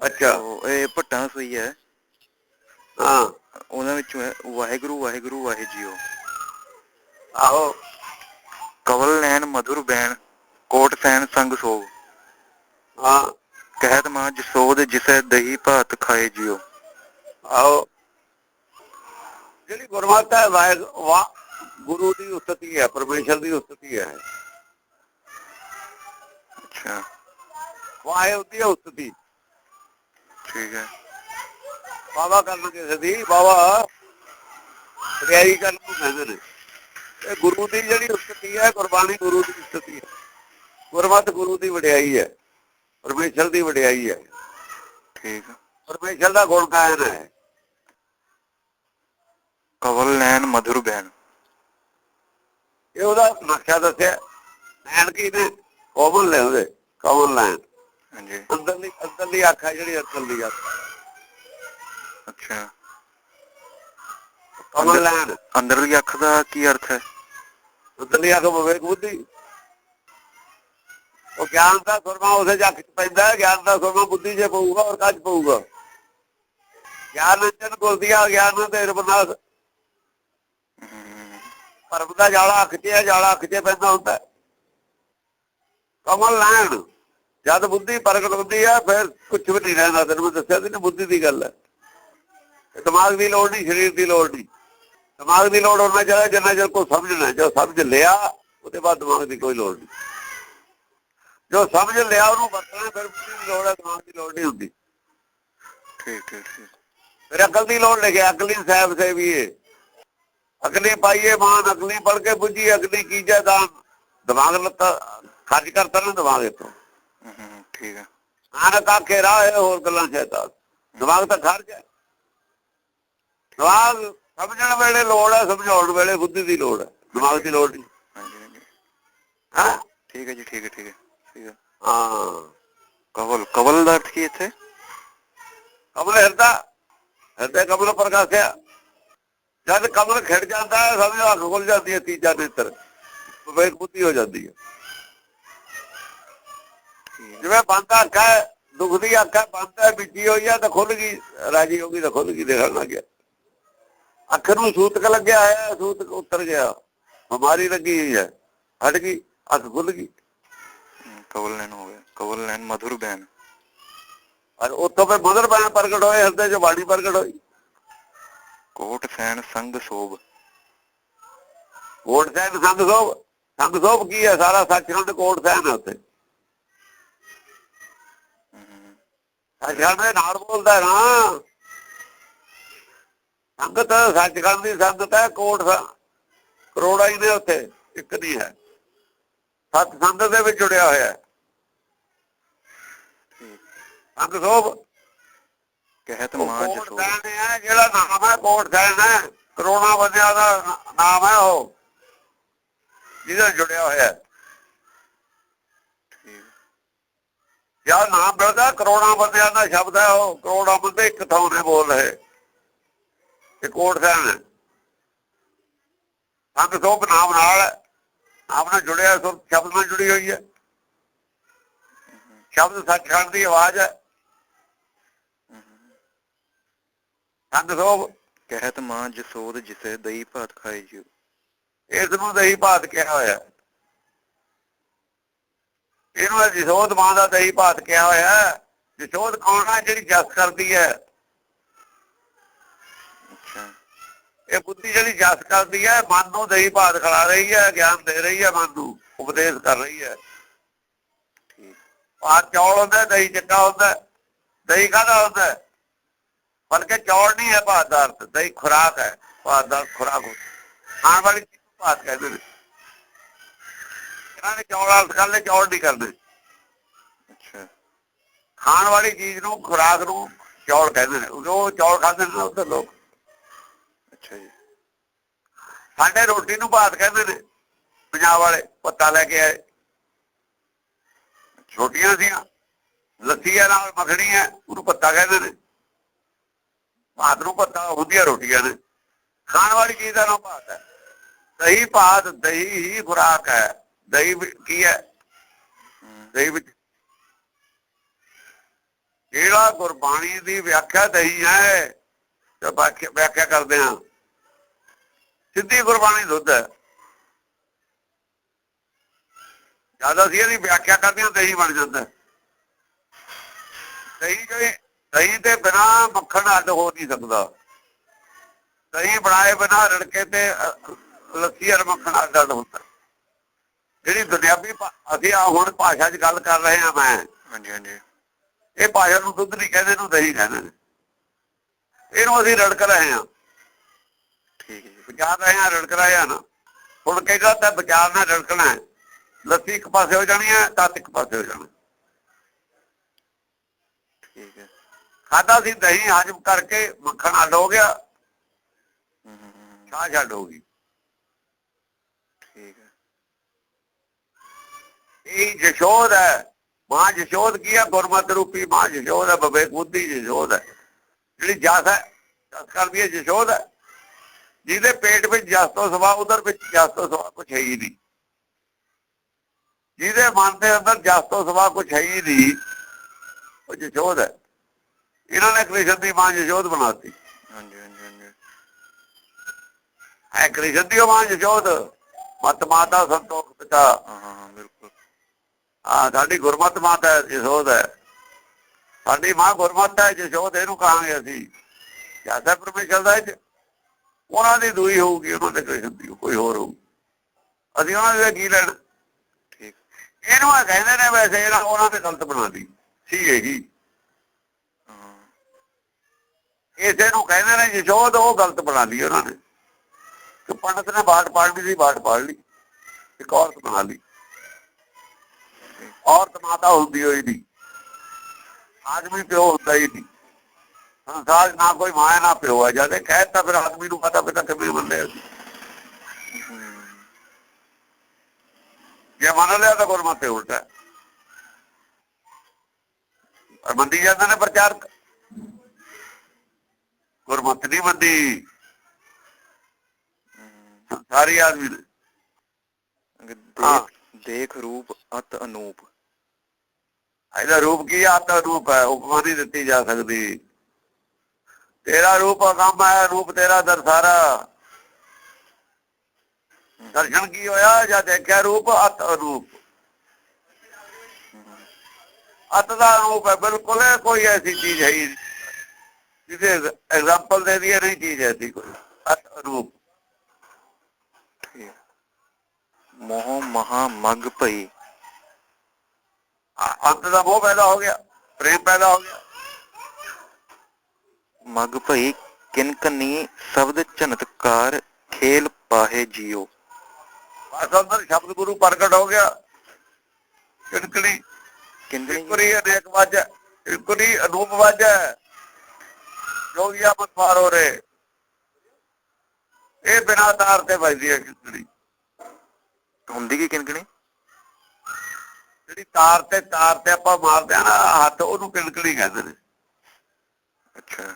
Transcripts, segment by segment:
ਅੱਛਾ। ਉਹ ਇਹ ਭੱਟਾਂ ਸੋਈ ਹੈ। ਹਾਂ। ਉਹਨਾਂ ਵਿੱਚੋਂ ਹੈ ਵਾਹਿਗੁਰੂ ਵਾਹਿਗੁਰੂ ਵਾਹਿ ਜੀਓ ਆਹੋ। ਕਵਲ ਨੈਣ ਮధుਰ ਬੈਣ ਕੋਟ ਸੈਨ ਸੰਗ ਸੋਵ ਹਾਂ। ਕਹਿਤ ਮਾਂ ਜਸੋਦ ਜਿਸੈ ਦਹੀ ਭਾਤ ਖਾਏ ਜਿਓ ਆਹੋ। ਜਿਹੜੀ ਗੁਰਮਤਿ ਹੈ ਗੁਰੂ ਦੀ ਉਸਤਤੀ ਹੈ ਪਰਮੇਸ਼ਰ ਦੀ ਉਸਤਤੀ ਹੈ। ਅੱਛਾ। ਵਾਹਿ ਹੁੰਦੀ ਹੈ ਉਸਤਤੀ। ਠੀਕ ਹੈ। ਬਾਬਾ ਕਰਨ ਕਿਸੇ ਦੀ ਬਾਬਾ ਰਿਆਈ ਕਰਨ ਨੂੰ ਕਹਿੰਦੇ ਨੇ। ਇਹ ਗੁਰੂ ਦੀ ਜਿਹੜੀ ਉਸਤਤੀ ਹੈ ਕੁਰਬਾਨੀ ਗੁਰੂ ਦੀ ਉਸਤਤੀ ਹੈ। ਗੁਰਮਤਿ ਗੁਰੂ ਦੀ ਵਡਿਆਈ ਹੈ ਪਰਮੇਸ਼ਰ ਦੀ ਵਡਿਆਈ ਹੈ। ਠੀਕ ਹੈ। ਪਰਮੇਸ਼ਰ ਦਾ ਗੁਣ ਗਾਇਨ ਹੈ। ਕਵਲ ਨੈਣ ਮధుਰ ਬੈਣ ਇਹ ਉਹਦਾ ਨਕਸ਼ਾ ਦੱਸਿਆ। ਨੈਣ ਕੀ ਨੇ? ਕੋਮਲ ਲੈ ਉਹਦੇ ਕੋਮਲ ਲੈਣ ਹਾਂਜੀ। ਅੰਦਰਲੀ ਅੰਦਰਲੀ ਅੱਖ ਹੈ ਜਿਹੜੀ ਅੰਦਰਲੀ ਅੱਖ। ਅੱਛਾ। ਕਮਲ ਲੈਣ। ਅੰਦਰਲੀ ਅੱਖ ਦਾ ਕੀ ਅਰਥ ਹੈ? ਅੰਦਰਲੀ ਅੱਖ ਵਿਵੇਕ ਬੁੱਧੀ। ਉਹ ਗਿਆਨ ਦਾ ਸੁਰਮਾ ਉਸੇ ਜੱਖ ਚ ਪੈਂਦਾ ਹੈ। ਗਿਆਨ ਦਾ ਸੁਰਮਾ ਬੁੱਧੀ 'ਚ ਪਊਗਾ ਔਰ ਕੱਚ ਪਊਗਾ। ਗਿਆਨ ਅੰਜਨ ਗਿਆਨ ਦੇ ਰਬਨਾਸ ਜਾਲਾ ਅੱਖ 'ਚ ਹੈ। ਜਾਲਾ ਅੱਖ 'ਚ ਪੈਂਦਾ ਹੁੰਦਾ। ਕਮਲ ਲੈਣ। ਜਦ ਬੁੱਧੀ ਪ੍ਰਗਟ ਹੁੰਦੀ ਹੈ ਫਿਰ ਕੁਝ ਵੀ ਨਹੀਂ ਰਹਿੰਦਾ। ਤੈਨੂੰ ਮੈਂ ਦੱਸਿਆ ਸੀ ਨਾ ਬੁੱਧੀ ਦੀ ਗੱਲ ਹੈ ਦਿਮਾਗ ਦੀ ਲੋੜ ਨਹੀਂ ਸਰੀਰ ਦੀ ਲੋੜ ਨਹੀਂ। ਦਿਮਾਗ ਦੀ ਲੋੜ ਹੋਣਾ ਚਾਹੀਦਾ ਜਿੰਨਾ ਚਿਰ ਕੋ ਸਮਝਣਾ ਜੋ ਸਮਝ ਲਿਆ ਉਹਦੇ ਬਾਅਦ ਦਿਮਾਗ ਦੀ ਕੋਈ ਲੋੜ ਨਹੀਂ। ਜੋ ਸਮਝ ਲਿਆ ਉਹਨੂੰ ਵਰਤਣਾ ਫਿਰ ਬੁੱਧੀ ਦੀ ਲੋੜ ਹੈ ਦਿਮਾਗ ਦੀ ਲੋੜ ਨਹੀਂ ਹੁੰਦੀ। ਠੀਕ ਠੀਕ ਠੀਕ। ਫਿਰ ਅਕਲ ਦੀ ਲੋੜ ਲਿਖਿਆ ਅਕਲੀ ਸਾਹਿਬ ਸੇ ਵੀ ਇਹ ਅਕਲੀ ਪਾਈਏ ਮਾਨ ਅਕਲੀ ਪੜ ਕੇ ਬੁੱਝੀ ਅਕਲੀ ਕੀਜੇ ਦਾਨ ਦਿਮਾਗ ਲੱਤਾ ਖਰਚ ਕਰਤਾ ਨਾ ਦਿਮਾਗ ਇਤੋਂ ਹਮ, ਠੀਕ ਹੈ ਨਾਨਕ ਆਖੇ ਰਾਹ ਹੈ ਹੋਰ ਗੱਲਾਂ ਸ਼ੈਤਾਨ ਦਿਮਾਗ ਤਾਂ ਖਰਚ ਹੈ ਦਿਮਾਗ ਸਮਝਣ ਵੇਲੇ ਲੋੜ ਹੈ ਸਮਝਾਉਣ ਵੇਲੇ ਬੁੱਧੀ ਦੀ ਲੋੜ ਹੈ। ਦਿਮਾਗ ਦੀ ਲੋੜ ਨਹੀਂ। ਹਾਂ? ਠੀਕ ਹੈ ਜੀ ਠੀਕ ਹੈ ਠੀਕ ਹੈ। ਠੀਕ ਹੈ ਹਾਂ। ਕਵਲ ਕਵਲ ਦਾ ਅਰਥ ਕੀ ਇੱਥੇ? ਕਮਲ ਹਿਰਦਾ ਹਿਰਦੇ ਕਮਲ ਪ੍ਰਕਾਸ਼ਿਆ। ਜਦ ਕਮਲ ਖਿੜ ਜਾਂਦਾ ਹੈ ਸਮਝੋ ਅੱਖ ਖੁੱਲ ਜਾਂਦੀ ਹੈ ਤੀਜਾ ਨੇਤਰ। ਵਿਵੇਕ ਬੁੱਧੀ ਹੋ ਜਾਂਦੀ ਹੈ ਹੈ। ਜਿਵੇਂ ਬੰਦ ਅੱਖ ਹੈ ਦੁੱਖ ਦੀ ਅੱਖ ਹੈ ਬੰਦ ਹੈ ਬਿੱਜੀ ਹੋਈ ਹੈ ਤਾਂ ਖੁੱਲ ਗਈ ਰਾਜੀ ਹੋ ਗਈ ਤਾਂ ਖੁੱਲ ਗਈ ਦੇਖਣ ਲੱਗ ਗਿਆ। ਅੱਖ ਨੂੰ ਸੂਤਕ ਲੱਗਿਆ ਹੈ ਸੂਤਕ ਉਤਰ ਗਿਆ। ਬਿਮਾਰੀ ਲੱਗੀ ਹੋਈ ਹੈ ਹਟ ਗਈ ਅੱਖ ਖੁੱਲ ਗਈ। ਕਵਲ ਨੈਣ ਹੋ ਗਿਆ ਕਵਲ ਨੈਣ ਮధుਰ ਬੈਣ ਔਰ ਉੱਥੋਂ ਫਿਰ ਮਦਰ ਬਣ ਪ੍ਰਗਟ ਹੋਏ ਹਿਰਦੇ ਚ ਬਾਣੀ ਪ੍ਰਗਟ ਹੋਈ। ਕੋਟ ਸੈਨ ਸੰਗ ਸੋਭ। ਕੋਟ ਸੈਨ ਸੰਗ ਸੋਭ ਸੰਗ ਸੋਭ ਕੀ ਹੈ? ਸਾਰਾ ਸੱਚਖੰਡ ਕੋਟ ਸੈਨ ਹੈ ਉੱਥੇ। ਦੇ ਨਾਲ ਬੋਲਦਾ ਨਾ। ਸੰਗਤ ਸੱਚਖੰਡ ਦੀ ਸੰਗਤ ਹੈ ਕੋਟ ਕਰੋੜਾਂ ਹੀ ਨੇ ਉੱਥੇ ਇੱਕ ਨਹੀਂ ਹੈ। ਸੱਤ ਸੰਗਤ ਦੇ ਵਿੱਚ ਜੁੜਿਆ ਹੋਇਆ ਹੈ। ਸੰਗ ਸੋਭ ਕਹਿਤ ਮਾਂ ਜਿਹੜਾ ਨਾਮ ਹੈ ਕੋਟ ਸੈਨ ਹੈ। ਕਰੋੜਾਂ ਬੰਦਿਆਂ ਦਾ ਨਾਮ ਹੈ ਉਹ ਜਿਹਦਾ ਜੁੜਿਆ ਹੋਇਆ ਹੈ। ਯਾਰ ਨਾਮ ਮਿਲਦਾ ਕਰੋੜਾਂ ਬੰਦਿਆਂ ਦਾ ਸ਼ਬਦ ਹੈ ਉਹ ਕਰੋੜਾਂ ਬੰਦੇ ਇੱਕ ਥਾਂ ਨੇ ਬੋਲ ਰਹੇ। ਇਹ ਕੋਟ ਸੈਨ ਸੰਗ ਸੋਭ ਨਾਮ ਨਾਲ ਨਾਮ ਨਾਲ ਜੁੜਿਆ ਸ਼ਬਦ ਨਾਲ ਜੁੜੀ ਹੋਈ ਹੈ। ਸ਼ਬਦ ਸੱਚਖੰਡ ਦੀ ਆਵਾਜ਼ ਹੈ। ਸੰਗ। ਸੋਭ ਕਹਿਤ ਮਾਂ ਜਸੋਦ ਜਿਸੈ ਦਹੀ ਭਾਤ ਖਾਏ ਜਿਓ ਇਸ ਨੂੰ ਦਹੀਂ ਭਾਤ ਕਿਹਾ ਹੋਇਆ। ਹੈ। ਇਹਨੂੰ ਜਸੋਦ ਮਾਂ ਦਾ ਦਹੀਂ ਭਾਤ ਕਿਹਾ ਹੋਇਆ ਹੈ। ਕੌਣ ਹੈ? ਜਿਹੜੀ ਜਸ ਕਰਦੀ ਹੈ। ਇਹ ਬੁੱਧੀ ਜਿਹੜੀ ਜਸ ਕਰਦੀ ਹੈ, ਮਨ ਨੂੰ ਦਹੀਂ ਭਾਤ ਖਿਲਾ ਰਹੀ ਹੈ, ਗਿਆਨ ਦੇ ਰਹੀ ਹੈ, ਮਨ ਨੂੰ ਉਪਦੇਸ਼ ਕਰ ਰਹੀ ਹੈ। ਠੀਕ। ਚੌਲ ਹੁੰਦਾ ਦਹੀਂ ਚਿੱਟਾ ਹੁੰਦਾ ਦਹੀਂ ਕਾਹਦਾ ਹੁੰਦਾ ਬਲਕਿ ਚੌਲ ਨਹੀਂ ਹੈ ਭਾਤ ਦਾ ਅਰਥ। ਦਹੀਂ ਖੁਰਾਕ ਹੈ। ਭਾਤ ਦਾ ਖੁਰਾਕ ਹੁੰਦਾ ਖਾਣ ਵਾਲੀ ਚੀਜ਼ ਨੂੰ ਭਾਤ ਕਹਿੰਦੇ ਨੇ। ਇਹਨਾਂ ਨੇ ਚੌਲ ਅਰਥ ਕਰ ਲਏ ਚੌਲ ਨਹੀਂ ਕਰਦੇ? ਅੱਛਾ। ਖਾਣ ਵਾਲੀ ਚੀਜ਼ ਨੂੰ ਖੁਰਾਕ ਨੂੰ ਚੌਲ ਕਹਿੰਦੇ ਨੇ। ਉਹ ਚੌਲ ਖਾਂਦੇ ਨੇ ਨਾ ਉੱਧਰ ਲੋਕ। ਅੱਛਾ ਜੀ। ਸਾਡੇ ਰੋਟੀ ਨੂੰ ਭਾਤ ਕਹਿੰਦੇ ਨੇ ਪੰਜਾਬ ਵਾਲੇ ਪੱਤਾ ਲੈ ਕੇ ਆਏ। ਛੋਟੀਆਂ ਸੀਆਂ ਲੱਸੀਆਂ ਨਾਲ ਮੱਖਣੀ ਹੈ ਉਹਨੂੰ ਪੱਤਾ ਕਹਿੰਦੇ ਨੇ। ਭਾਤ ਨੂੰ ਪੱਤਾ ਹੁੰਦੀਆਂ ਰੋਟੀਆਂ ਨੇ। ਖਾਣ ਵਾਲੀ ਚੀਜ਼ ਦਾ ਨਾਮ ਭਾਤ ਹੈ। ਦਹੀਂ ਭਾਤ ਦਹੀਂ ਹੀ ਖੁਰਾਕ ਹੈ। ਦਹੀਂ ਕੀ ਹੈ? ਦਹੀਂ ਵਿੱਚ ਜਿਹੜਾ ਗੁਰਬਾਣੀ ਦੀ ਵਿਆਖਿਆ ਦਈ ਹੈ ਤੇ ਵਿਆਖਿਆ ਵਿਆਖਿਆ ਕਰਦੇ ਆ ਸਿੱਧੀ ਗੁਰਬਾਣੀ ਦੁੱਧ ਹੈ। ਜਦ ਅਸੀਂ ਇਹਦੀ ਵਿਆਖਿਆ ਕਰਦੇ ਹਾਂ ਦਹੀਂ ਬਣ ਜਾਂਦਾ ਹੈ। ਦਹੀਂ ਜਿਹੜੇ ਦਹੀਂ ਤੇ ਬਿਨਾ ਮੱਖਣ ਅੱਡ ਹੋ ਨਹੀਂ ਸਕਦਾ। ਦਹੀਂ ਬਣਾਏ ਬਿਨਾ ਰੜਕੇ ਤੇ ਲੱਸੀ ਔਰ ਮੱਖਣ ਅੱਡ ਹੁੰਦਾ ਜਿਹੜੀ ਦੁਨਿਆਵੀ ਅਸੀਂ ਆ ਹੁਣ ਭਾਸ਼ਾ 'ਚ ਗੱਲ ਕਰ ਰਹੇ ਹਾਂ ਮੈਂ। ਹਾਂਜੀ ਹਾਂਜੀ। ਇਹ ਭਾਸ਼ਾ ਨੂੰ ਦੁੱਧ ਨਹੀਂ ਕਹਿੰਦੇ ਇਹਨੂੰ ਦਹੀਂ ਕਹਿੰਦੇ ਨੇ। ਇਹਨੂੰ ਅਸੀਂ ਰੜਕ ਰਹੇ ਹਾਂ। ਠੀਕ ਹੈ ਵਿਚਾਰ ਰਹੇ ਹਾਂ ਰੜਕ ਰਹੇ ਹਾਂ ਨਾ। ਹੁਣ ਕਹੇਗਾ ਤਾਂ ਵਿਚਾਰ ਨਾਲ ਰੜਕਣਾ ਲੱਸੀ ਇੱਕ ਪਾਸੇ ਹੋ ਜਾਣੀ ਹੈ ਤੱਤ ਇੱਕ ਪਾਸੇ ਹੋ ਜਾਣਾ। ਠੀਕ ਹੈ। ਖਾਦਾ ਸੀ ਦਹੀਂ ਹਜਮ ਕਰਕੇ ਮੱਖਣ ਅੱਡ ਹੋ ਗਿਆ। ਛਾਂ ਛੱਡ ਹੋ ਗਈ। ਠੀਕ ਹੈ। ਇਹ ਜਸ਼ੋਦ ਹੈ? ਮਾਂ ਜਸ਼ੋਦ ਕੀ ਹੈ? ਗੁਰਮਤਿ ਰੂਪੀ ਮਾਂ ਜਸ਼ੋਦ ਹੈ ਬਵੇਕ ਬੁੱਧੀ ਜਸ਼ੋਦ ਹੈ। ਜਿਹੜੀ ਜਸ ਹੈ ਜਸ ਕਰਦੀ ਹੈ ਜਸ਼ੋਦ ਹੈ। ਜਿਹਦੇ ਪੇਟ ਵਿੱਚ ਜਸ ਤੋਂ ਸਵਾ ਉਧਰ ਵਿੱਚ ਜਸ ਤੋਂ ਸਵਾ ਕੁਛ ਹੈ ਹੀ ਨਹੀਂ। ਜਿਹਦੇ ਮਨ ਦੇ ਅੰਦਰ ਜਸ ਤੋਂ ਸਵਾ ਕੁਛ ਹੈ ਹੀ ਨਹੀਂ ਉਹ ਜਸ਼ੋਦ ਹੈ। ਇਹਨਾਂ ਨੇ ਕ੍ਰਿਸ਼ਨ ਦੀ ਮਾਂ ਜਸ਼ੋਦ ਬਣਾਤੀ। ਹਾਂਜੀ ਹਾਂਜੀ ਹਾਂਜੀ। ਹੈ ਕ੍ਰਿਸ਼ਨ ਦੀ ਮਾਂ ਜਸ਼ੋਦ। ਮਤ ਮਾਤਾ ਸੰਤੋਖ ਪਿਤਾ। ਹਾਂ ਸਾਡੀ ਗੁਰਮਤ ਮਾਤਾ ਹੈ ਜਸ਼ੋਦ ਹੈ। ਸਾਡੀ ਮਾਂ ਗੁਰਮਤ ਹੈ ਜਸ਼ੋਦ ਇਹਨੂੰ ਕਹਾਂਗੇ ਅਸੀਂ। ਜ਼ਿਆਦਾ ਪਰਮੇਸ਼ਰ ਦਾ ਉਹਨਾਂ ਦੀ ਦੂਈ ਹੋਊਗੀ ਉਹਨਾਂ ਦੇ ਕ੍ਰਿਸ਼ਨ ਦੀ ਕੋਈ ਹੋਰ ਹੋਊ ਅਸੀਂ ਉਹਨਾਂ ਦੇ ਕੀ ਲੈਣ? ਠੀਕ। ਇਹਨੂੰ ਆ ਕਹਿੰਦੇ ਨੇ ਵੈਸੇ ਇਹਨਾਂ ਉਹਨਾਂ ਤੇ ਗਲਤ ਬਣਾ ਦੀ ਸੀ ਇਹੀ ਇਸੇ ਨੂੰ ਕਹਿੰਦੇ ਨੇ ਜਸ਼ੋਦ ਉਹ ਗਲਤ ਬਣਾ ਲਈ ਉਹਨਾਂ ਨੇ। ਕਿ ਪੰਡਤ ਨੇ ਬਾਟ ਪਾੜਨੀ ਸੀ ਬਾਟ ਪਾੜ ਲਈ। ਇੱਕ ਔਰਤ ਬਣਾ ਲਈ। ਔਰਤ ਮਾਤਾ ਹੁੰਦੀ ਹੋਈ ਨਹੀਂ ਆਦਮੀ ਪਿਓ ਹੁੰਦਾ ਹੀ ਨਹੀਂ ਸੰਸਾਰ ਨਾ ਕੋਈ ਮਾਂ ਨਾ ਪਿਓ ਹੈ। ਜਦ ਇਹ ਕਹਿਤਾ ਫਿਰ ਆਦਮੀ ਨੂੰ ਪਤਾ ਪਿਤਾ ਕਿਵੇਂ ਮੰਨਿਆ ਜੇ ਮੰਨ ਲਿਆ ਤਾਂ ਗੁਰਮਤਿ ਉਲਟਾ। ਪਰ ਮੰਦੀ ਜਾਂਦੇ ਨੇ ਪ੍ਰਚਾਰਕ ਗੁਰਮਤਿ ਨਹੀਂ ਮੰਦੀ ਹੂੰ ਸਾਰੀ ਆਦਮੀ ਦੇਖ ਰੂਪ ਅਤ ਅਨੂਪ। ਇਹਦਾ ਰੂਪ ਕੀ ਆ? ਤਾਂ ਰੂਪ ਹੈ ਉਪਮਾ ਨਹੀਂ ਦਿੱਤੀ ਜਾ ਸਕਦੀ। ਤੇਰਾ ਰੂਪ ਅਗੰਮ ਹੈ, ਰੂਪ ਤੇਰਾ ਦਰਸਾਰਾ ਦਰਸ਼ਨ ਕੀ ਹੋਇਆ? ਜਾਂ ਦੇਖਿਆ ਰੂਪ? ਅਤ ਅਰੂਪ ਅਤ ਦਾ ਰੂਪ ਹੈ, ਬਿਲਕੁਲ ਕੋਈ ਐਸੀ ਚੀਜ਼ ਹੈ ਹੀ ਐਗਜ਼ਾਮਪਲ ਦੇ ਦਈਏ ਨਹੀਂ ਚੀਜ਼ ਐਸੀ ਕੋਈ। ਅਤ ਅਰੂਪ ਮੋਹ ਮਹਾ ਮਗ ਭਈ। ਅੰਤ ਦਾ ਮੋਹ ਪੈਦਾ ਹੋ ਗਿਆ ਪ੍ਰੇਮ ਪੈਦਾ ਹੋ ਗਿਆ। ਮਗ ਭਈ ਕਿਨਕਨੀ ਸ਼ਬਦ ਝਨਤਕਾਰ ਖੇਲ ਪਾਹੇ ਜੀਓ। ਬਸ ਅੰਦਰ ਸ਼ਬਦ ਗੁਰੂ ਪ੍ਰਗਟ ਹੋ ਗਿਆ। ਕਿਣਕਣੀ ਕਿੰਦਣੀ ਇਕੁਰੀ ਅਨੇਕ ਵਾਜ ਇਕੁਰੀ ਅਨੂਪ ਵਾਜ ਜੋਗੀਆ ਮਤ ਮਾਰੋ ਰੇ ਇਹ ਬਿਨਾ ਤਾਰ ਤੇ ਵੱਜਦੀ ਹੈ ਕਿਣਕਣੀ ਹੁੰਦੀ ਕੀ ਕਿੰਕਣੀ ਜਿਹੜੀ ਤਾਰ ਤੇ ਤਾਰ ਤੇ ਆਪਾਂ ਮਾਰਦੇ ਆ ਨਾ ਹੱਥ ਉਹਨੂੰ ਕਿਣਕਣੀ ਕਹਿੰਦੇ ਨੇ। ਅੱਛਾ।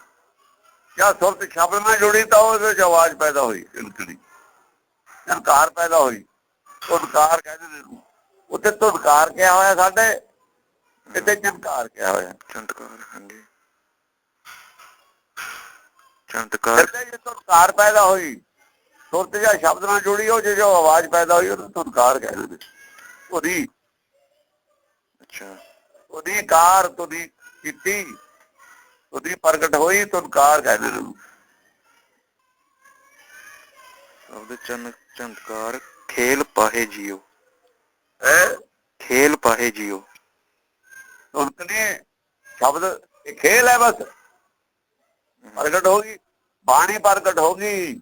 ਜਾਂ ਸੁਰਤ ਸ਼ਬਦ ਨਾਲ ਜੁੜੀ ਤਾਂ ਉਹਦੇ ਵਿੱਚ ਆਵਾਜ਼ ਪੈਦਾ ਹੋਈ ਕਿਣਕਣੀ। ਧਨਕਾਰ ਪੈਦਾ ਹੋਈ। ਧੁਨਕਾਰ ਕਹਿੰਦੇ ਨੇ। ਉੱਥੇ ਧੁਨਕਾਰ ਕਿਹਾ ਹੋਇਆ ਸਾਡੇ ਇੱਥੇ ਚਮਕਾਰ ਕਿਹਾ ਹੋਇਆ। ਚੰਤਕਾਰ ਹਾਂਜੀ। ਚੰਤਕਾਰ। ਕਹਿੰਦੇ ਜੇ ਧੁਨਕਾਰ ਪੈਦਾ ਹੋਈ ਸੁਰਤ ਜਾਂ ਸ਼ਬਦ ਨਾਲ ਜੁੜੀ ਹੋ ਜੇ ਜੋ ਆਵਾਜ਼ ਪੈਦਾ ਹੋਈ ਉਹਨੂੰ ਧੁਨਕਾਰ ਕਹਿੰਦੇ ਨੇ। ਉਹਦੀ ਅੱਛਾ। ਉਹਦੀ ਕਾਰ ਤੁਦੀ ਕੀਤੀ। ਉਹਦੀ ਪ੍ਰਗਟ ਹੋਈ ਧੁਨਕਾਰ ਕਹਿੰਦੇ ਨੇ ਉਹਨੂੰ। ਸ਼ਬਦ ਚਨ ਚੰਤਕਾਰ ਖੇਲ ਪਾਹੇ ਜੀਓ। ਹੈਂ? ਖੇਲ ਪਾਹੇ ਜੀਓ। ਧੁਨਕਨੇ ਸ਼ਬਦ ਇਹ ਖੇਲ ਹੈ ਬਸ। ਪ੍ਰਗਟ ਹੋ ਗਈ ਬਾਣੀ ਪ੍ਰਗਟ ਹੋ ਗਈ।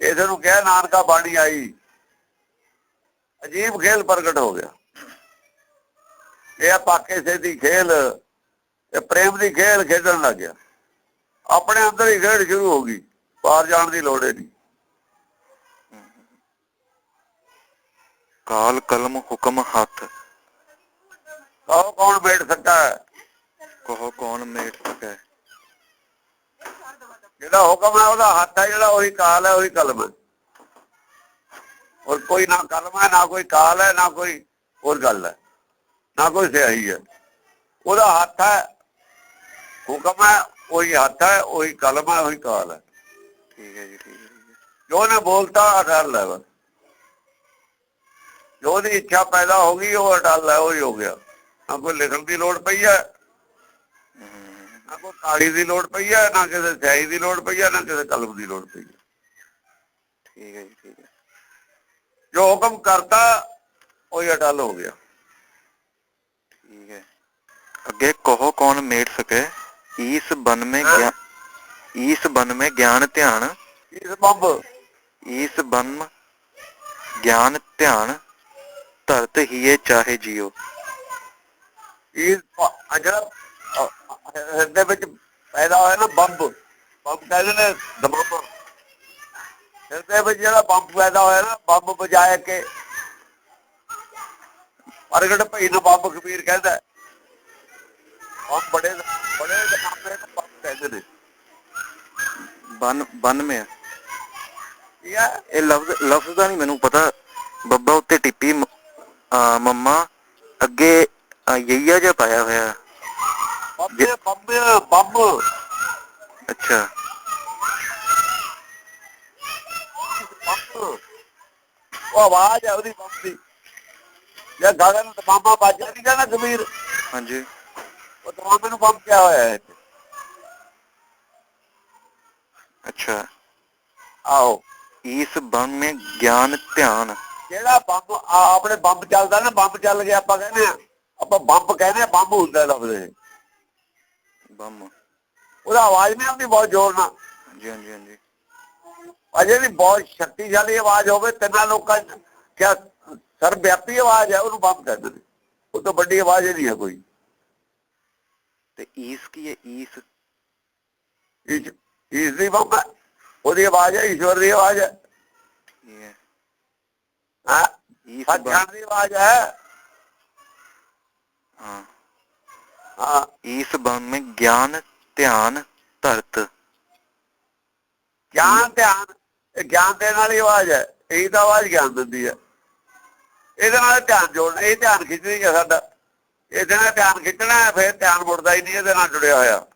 ਇਸ ਨੂੰ ਕਹਿ ਨਾਨਕਾ ਬਾਣੀ ਆਈ। ਅਜੀਬ ਖੇਲ ਪ੍ਰਗਟ ਹੋ ਗਿਆ। ਇਹ ਆ ਪਾਕੇ ਦੀ ਖੇਲ ਇਹ ਪ੍ਰੇਮ ਦੀ ਖੇਲ ਖੇਡਣ ਲੱਗ ਗਿਆ। ਆਪਣੇ ਅੰਦਰ ਹੀ ਖੇਡ ਸ਼ੁਰੂ ਹੋ ਗਈ ਬਾਹਰ ਜਾਣ ਦੀ ਲੋੜ ਨਹੀਂ। ਕਾਲ ਕਲਮ ਹੁਕਮ ਹੱਥ। ਕਹੋ ਕੌਣ ਬੈਠ ਸਕਦਾ ਕਹੋ ਕੌਣ ਮੇਟ ਸਕੈ ਜਿਹੜਾ ਹੁਕਮ ਹੈ ਉਹਦਾ ਹੱਥ ਹੈ ਜਿਹੜਾ ਉਹੀ ਕਾਲ ਹੈ ਉਹੀ ਕਲਮ ਹੈ। ਔਰ ਕੋਈ ਨਾ ਕਲਮ ਹੈ ਨਾ ਕੋਈ ਕਾਲ ਹੈ ਨਾ ਕੋਈ ਹੋਰ ਗੱਲ ਹੈ। ਨਾ ਕੋਈ ਸਿਆਹੀ ਹੈ। ਉਹਦਾ ਹੱਥ ਹੈ ਹੁਕਮ ਹੈ ਉਹੀ ਹੱਥ ਹੈ ਉਹੀ ਕਲਮ ਹੈ ਉਹੀ ਕਾਲ ਹੈ। ਠੀਕ ਹੈ ਜੀ ਠੀਕ ਹੈ ਜੋ ਉਹਨੇ ਬੋਲਤਾ ਅਟਲ ਹੈ ਬਸ। ਜੋ ਉਹਦੀ ਇੱਛਾ ਪੈਦਾ ਹੋ ਗਈ ਉਹ ਅਟਲ ਹੈ ਉਹ ਹੀ ਹੋ ਗਿਆ। ਨਾ ਕੋਈ ਲਿਖਣ ਦੀ ਲੋੜ ਪਈ ਹੈ ਨਾ ਕੋਈ ਕਾਲੀ ਦੀ ਲੋੜ ਪਈ ਹੈ ਨਾ ਕਿਸੇ ਸਿਆਹੀ ਦੀ ਲੋੜ ਪਈ ਹੈ ਨਾ ਕਿਸੇ ਕਲਮ ਦੀ ਲੋੜ ਪਈ ਹੈ। ਠੀਕ ਹੈ ਜੀ ਠੀਕ ਹੈ। ਜੋ ਹੁਕਮ ਕਰਤਾ ਉਹ ਹੀ ਅਟਲ ਹੋ ਗਿਆ। ਠੀਕ ਹੈ ਅੱਗੇ ਕਹੋ ਕੌਣ ਮੇਟ ਸਕੇ ਈਸ ਬਨ में हाँ। ज्ञान ईस बन में ज्ञान ध्यान ਇਸ ਬੰਬ ਈਸ ਬਨ ਗਿਆਨ ਧਿਆਨ ਧਰਤ ਹੀਏ ਚਾਹੇ ਜਿਉ ਇਸ ਪ- ਜਿਹੜਾ ਅ- ਹਿਰਦੇ ਵਿੱਚ ਪੈਦਾ ਹੋਇਆ ਨਾ ਬੰਬ ਬੰਬ ਕਹਿੰਦੇ ਨੇ ਦਮਾਮ ਹਿਰਦੇ ਵਿੱਚ ਜਿਹੜਾ ਬੰਬ ਪੈਦਾ ਹੋਇਆ ਨਾ ਬੰਬ ਵਜਾਏ ਕੇ ਪ੍ਰਗਟ ਭਈ ਨੂੰ ਬੰਬ ਕਬੀਰ ਕਹਿੰਦਾ ਹੈ। ਬੰਬ ਬੜੇ ਬੜੇ ਦਮਾਮੇ ਨੂੰ ਬੰਬ ਕਹਿੰਦੇ ਨੇ। ਬਨ ਬਨ में ਠੀਕ ਹੈ ਇਹ ਲਫ਼ਜ਼ ਲਫ਼ਜ਼ ਦਾ ਨਹੀਂ ਮੈਨੂੰ ਪਤਾ। ਬੱਬਾ ਉੱਤੇ ਟਿੱਪੀ ਆ, ਮੰਮਾ ਅੱਗੇ ਆ, ਯਈਆ ਜਿਹਾ ਪਾਇਆ ਹੋਇਆ। ਬੰਬ ਬੰਬ ਬੰਬ। ਅੱਛਾ। ਉਹ ਆਵਾਜ਼ ਹੈ ਉਹਦੀ ਬੰਬ ਦੀ। ਜੇ ਗਗਨ ਦਮਾਮਾ ਵੱਜਿਆ ਨਹੀਂ ਕਹਿੰਦਾ ਕਬੀਰ ਹਾਂਜੀ। ਉਹ ਦਮਾਮੇ ਨੂੰ ਬੰਬ ਕਿਆ ਹੋਇਆ ਹੈ ਅੱਛਾ। ਆਓ। ਈਸ ਬਨ में ਗਿਆਨ ਧਿਆਨ। ਜਿਹੜਾ ਬੰਬ ਆਪਣੇ ਬੰਬ ਚੱਲਦਾ ਨਾ ਬੰਬ ਚੱਲ ਗਿਆ ਆਪਾਂ ਕਹਿੰਦੇ ਆ। ਆਪਾਂ ਬੰਬ ਕਹਿੰਦੇ ਆ ਬੰਬ ਹੁੰਦਾ ਲਫ਼ਜ਼ ਇਹ। ਬੰਮ ਉਹਦਾ ਆਵਾਜ਼ ਨਹੀਂ ਆਉਂਦੀ ਬਹੁਤ ਜ਼ੋਰ ਨਾਲ। ਹਾਂਜੀ ਹਾਂਜੀ ਹਾਂਜੀ। ਅਜੇ ਵੀ ਬਹੁਤ ਸ਼ਕਤੀਸ਼ਾਲੀ ਆਵਾਜ਼ ਹੋਵੇ ਤਿੰਨਾਂ ਲੋਕਾਂ ਚ। ਕਿਆ ਸਰਵਿਆਪੀ ਆਵਾਜ਼ ਹੈ ਉਹਨੂੰ ਬੰਬ ਕਹਿੰਦੇ ਨੇ ਉਹ ਤੋਂ ਵੱਡੀ ਆਵਾਜ਼ ਹੀ ਨਹੀਂ ਹੈ ਕੋਈ। ਤੇ ਈਸ ਕੀ ਹੈ? ਈਸ? ਇਸ ਦੀ ਹੈ। ਉਹਦੀ ਆਵਾਜ਼ ਹੈ ਈਸ਼ਵਰ ਦੀ ਆਵਾਜ਼ ਹੈ। ਹੈ। ਈਸ ਦੀ ਆਵਾਜ਼ ਹੈ। ਹਾਂ। ਹਾਂ। ਈਸ ਬਨ में ਗਿਆਨ ਧਿਆਨ ਧਰਤ। ਗਿਆਨ ਧਿਆਨ। ਗਿਆਨ ਦੇਣ ਵਾਲੀ ਆਵਾਜ਼ ਹੈ। ਇਹੀ ਤਾਂ ਆਵਾਜ਼ ਗਿਆਨ ਦਿੰਦੀ ਹੈ। ਇਹਦੇ ਨਾਲ ਧਿਆਨ ਜੋੜਨਾ ਇਹ ਧਿਆਨ ਖਿੱਚਣੀ ਹੈ ਸਾਡਾ। ਇਹਦੇ ਨਾਲ ਧਿਆਨ ਖਿੱਚਣਾ ਹੈ, ਫਿਰ ਧਿਆਨ ਮੁੜਦਾ ਹੀ ਨਹੀਂ ਇਹਦੇ ਨਾਲ ਜੁੜਿਆ ਹੋਇਆ।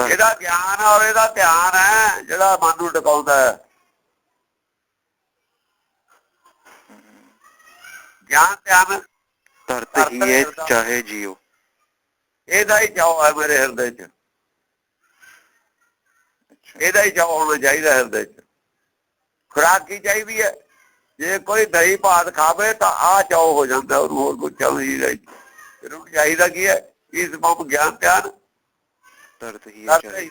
ਇਹਦਾ ਗਿਆਨ ਔਰ ਇਹਦਾ ਧਿਆਨ ਹੈ ਜਿਹੜਾ ਮਨ ਨੂੰ ਟਿਕਾਉਂਦਾ ਹੈ। ਗਿਆਨ ਧਿਆਨ ਧਰਤ ਹੀਏ ਹਿਰਦਾ। ਚਾਹੇ ਜਿਉ ਇਹਦਾ ਹੀ ਚਾਅ ਹੈ ਮੇਰੇ ਹਿਰਦੇ 'ਚ। ਇਹਦਾ ਹੀ ਚਾਅ ਹੋਣਾ ਚਾਹੀਦਾ ਹਿਰਦੇ 'ਚ। ਖੁਰਾਕ ਕੀ ਚਾਹੀਦੀ ਹੈ। ਜੇ ਕੋਈ ਦਹੀਂ ਭਾਤ ਖਾਵੇ ਤਾਂ ਆ ਚਾਅ ਹੋ ਜਾਂਦਾ ਉਹਨੂੰ ਹੋਰ ਕੁਝ ਨਹੀਂ ਚਾਹੀਦਾ ਫਿਰ ਉਹਨੂੰ ਚਾਹੀਦਾ ਕੀ ਹੈ? ਇਸ ਬੰਬ ਗਿਆਨ ਧਿਆਨ। ਚਾਹੇ ਹੀ।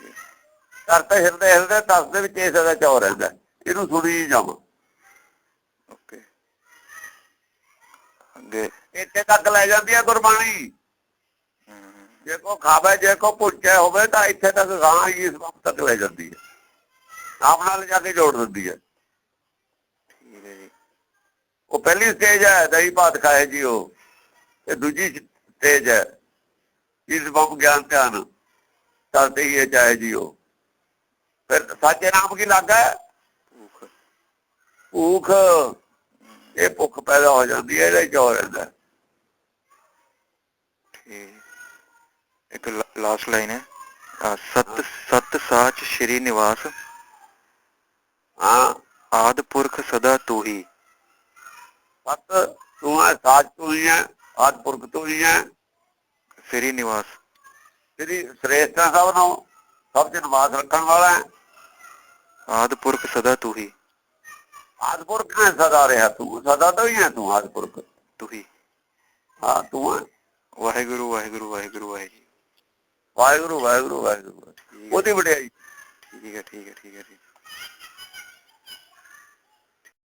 ਕਰਤੇ ਹਿਰਦੇ ਹਿਰਦੇ ਤਸ ਦੇ ਵਿੱਚ ਇਸ ਦਾ ਚਾਅ ਰਹਿੰਦਾ ਇਹਨੂੰ ਸੁਣੀ ਜਾਵਾਂ। ਓਕੇ। ਅੱਗੇ। ਇੱਥੇ ਤੱਕ ਲੈ ਜਾਂਦੀ ਹੈ ਗੁਰਬਾਣੀ। ਜੇ ਕੋ ਖਾਵੇ ਜੇ ਕੋ ਪੁੱਛੇ ਹੋਵੇ ਤਾਂ ਇੱਥੇ ਤੱਕ ਗਾਂ ਇਸ ਵਕਤ ਤੱਕ ਲੈ ਜਾਂਦੀ ਹੈ। ਆਪ ਨਾਲ ਜਾ ਕੇ ਜੋੜ ਦਿੰਦੀ ਹੈ। ਉਹ ਪਹਿਲੀ ਸਟੇਜ ਹੈ ਦਹੀਂ ਭਾਤ ਖਾਏ ਜੀ ਉਹ। ਇਹ ਦੂਜੀ ਸਟੇਜ ਹੈ ਇਸ ਬੰਬ ਗਿਆਨ ਧਿਆਨ ਕਰਦੇ ਹੀ ਇਹ ਚਾਹੇ ਜੀ ਉਹ। ਫਿਰ ਸਾਚੇ ਨਾਮ ਕੀ ਲੱਗਾ? ਹੈ? ਭੂਖ। ਭੂਖ। ਇਹ ਭੁੱਖ ਪੈਦਾ ਹੋ ਜਾਂਦੀ ਹੈ ਇਹਦਾ ਹੀ ਚਾਅ ਰਹਿੰਦਾ ਇੱਕ ਲਾਸਟ ਲਾਈਨ ਹੈ। ਸਤ ਸਤ ਸਾਚ ਸ਼੍ਰੀ ਨਿਵਾਸ। ਹਾਂ। ਆਦ ਪੁਰਖ ਸਦਾ ਤੂ ਹੀ ਸਤ ਤੂੰ ਹੈ ਸਾਚ ਤੂੰ ਹੀ ਹੈ ਆਦਪੁਰਖ ਤੂੰ ਹੀ ਹੈ ਸ੍ਰੀ ਨਿਵਾਸ। ਤੇਰੀ ਸ੍ਰੇਸ਼ਟ ਸਭ ਨੂੰ ਸਭ ਚ ਨਿਵਾਸ ਰੱਖਣ ਵਾਲਾ ਹੈ। ਆਦ ਪੁਰਖ ਸਦਾ ਤੂ ਹੀ। ਆਦਪੁਰਖ ਨੇ ਸਦਾ ਰਿਹਾ ਤੂੰ ਸਦਾ ਤੋਂ ਹੀ ਹੈ ਤੂੰ ਆਦਪੁਰਖ ਤੂ ਹੀ। ਹਾਂ ਤੂੰ ਵਾਹਿਗੁਰੂ ਵਾਹਿਗੁਰੂ ਵਾਹਿਗੁਰੂ ਵਾਹਿਗੁਰੂ। ਵਾਹਿਗੁਰੂ ਵਾਹਿਗੁਰੂ ਵਾਹਿਗੁਰੂ। ਉਹਦੀ ਵਡਿਆਈ। ਠੀਕ ਹੈ ਠੀਕ ਹੈ ਠੀਕ ਹੈ।